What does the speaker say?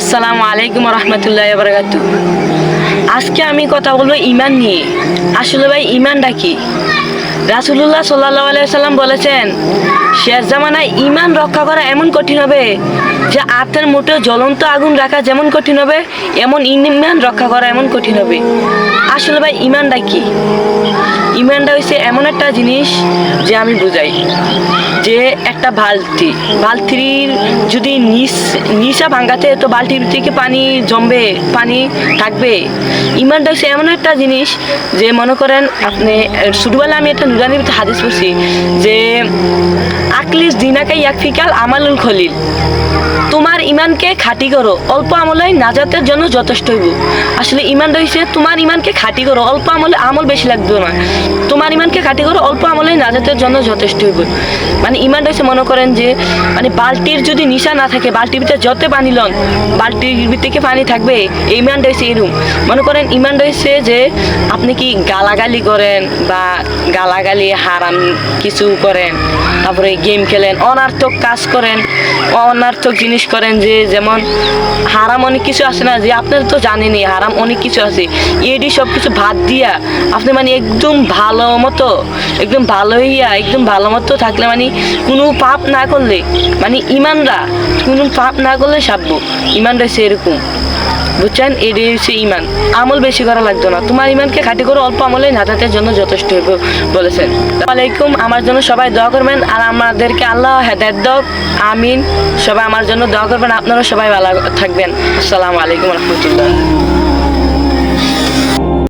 আসসালামু আলাইকুম রহমতুল্লাহ বারকাত আজকে আমি কথা বলব ইমান নিয়ে। আসলে ভাই ইমানটা কি? রাসুল্লাহ সাল্লাহ সাল্লাম বলেছেন, শেষ জামানায় ইমান রক্ষা করা এমন কঠিন হবে যে আত্মের মুঠে জ্বলন্ত আগুন রাখা যেমন কঠিন হবে, এমন ইমান রক্ষা করা এমন কঠিন হবে। আসলে ভাই, ইমানটা কি? ইমানটা হচ্ছে এমন একটা জিনিস যে আমি বুঝাই। যে একটা বালতি, বালতির যদি নিচ, নিচা ভাঙ্গাতে তো বালতির থেকে পানি জমবে, পানি থাকবে। ইমানটা হচ্ছে এমন একটা জিনিস যে মনে করেন আপনি ছোটবেলা আমি একটা নুরানির ভিতরে হাদিস পড়ছি যে, আকলিস দিনাকাই এক ফিকাল আমালুল খলিল। তোমার ইমানকে খাঁটি করো, অল্প আমলে নাজাতের জন্য যথেষ্ট হইব। আসলে ইমান রয়েছে তোমার ইমানকে খাটি করো, অল্প আমলে আমল বেশি লাগবে না। তোমার ইমানকে খাটি করো, অল্প আমলে নাজাতের জন্য যথেষ্ট হইব। মানে ইমান রয়েছে মনে করেন যে মানে বালতির যদি নিশা না থাকে, বালতির ভিতরে যত পানি লন, বালতির ভিতরে পানি থাকবে, ইমান রয়েছে এরকম। মনে করেন ইমান রয়েছে যে, আপনি কি গালাগালি করেন বা গালাগালি, হারাম কিছু করেন, তারপরে গেম খেলেন, অনার্থক কাজ করেন, অনার্থক জিনিস করেন যে, যেমন হারাম অনেক কিছু আছে না, যে আপনারা তো জানেনই, হারাম অনেক কিছু আছে। এডি সব কিছু ভাত দিয়া আপনি মানে একদম ভালো মতো, একদম ভালো হইয়া, একদম ভালো মতো থাকলে মানে কোনো পাপ না করলে মানে ইমানরা কোনো পাপ না করলে সাব্য। ইমানরা সেরকম। বুঝছেন? এটাই হচ্ছে ইমান। আমল বেশি করা লাগতো না। তোমার ইমানকে খাটি করে অল্প আমলে নাজাতের জন্য যথেষ্ট হইব বলেছেন। আলাইকুম। আমার জন্য সবাই দোয়া করবেন আর আমাদেরকে আল্লাহ হেদায়ত দক আমিন। সবাই আমার জন্য দোয়া করবেন। আপনারা সবাই ভালো থাকবেন। আসসালামু আলাইকুম রহমতুল্লাহ।